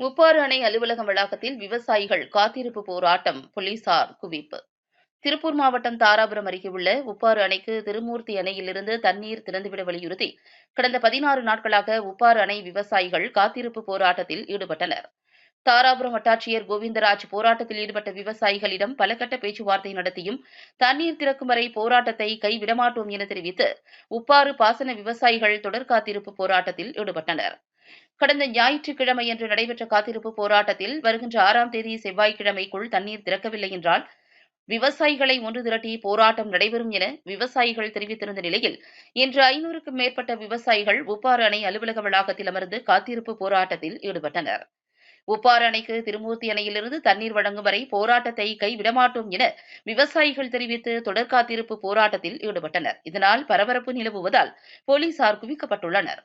உப்பாறு அணை அலுவலகம் வளாகத்தில் விவசாயிகள் காத்திருப்பு போராட்டம் போலீசார் குவிப்பு. திருப்பூர் மாவட்டம் தாராபுரம் அருகே உள்ள உப்பாறு அணைக்கு திருமூர்த்தி அணையிலிருந்து தண்ணீர் திறந்துவிட வலியுறுத்தி கடந்த பதினாறு நாட்களாக உப்பாறு அணை விவசாயிகள் காத்திருப்பு போராட்டத்தில் ஈடுபட்டனர். தாராபுரம் வட்டாட்சியர் கோவிந்தராஜ் போராட்டத்தில் ஈடுபட்ட விவசாயிகளிடம் பலகட்ட பேச்சுவார்த்தை நடத்தியும் தண்ணீர் திறக்கும் வரை போராட்டத்தை கைவிடமாட்டோம் என தெரிவித்து உப்பாறு பாசன விவசாயிகள் தொடர் காத்திருப்பு போராட்டத்தில் ஈடுபட்டனர். கடந்த ஞாயிற்றுக்கிழமையன்று நடைபெற்ற காத்திருப்பு போராட்டத்தில் வருகின்ற ஆறாம் தேதி செவ்வாய்க்கிழமைக்குள் தண்ணீர் திறக்கவில்லை என்றால் விவசாயிகளை ஒன்று திரட்டி போராட்டம் நடைபெறும் என விவசாயிகள் தெரிவித்திருந்த நிலையில் இன்று ஐநூறுக்கும் மேற்பட்ட விவசாயிகள் உப்பாறு அணை அலுவலக வளாகத்தில் அமர்ந்து காத்திருப்பு போராட்டத்தில் ஈடுபட்டனர். உப்பாறு அணைக்கு திருமூர்த்தி அணையிலிருந்து தண்ணீர் வழங்கும் வரை போராட்டத்தை கைவிடமாட்டோம் என விவசாயிகள் தெரிவித்து தொடர் காத்திருப்பு போராட்டத்தில் ஈடுபட்டனர். இதனால் பரபரப்பு நிலவுவதால் போலீசார் குவிக்கப்பட்டுள்ளனர்.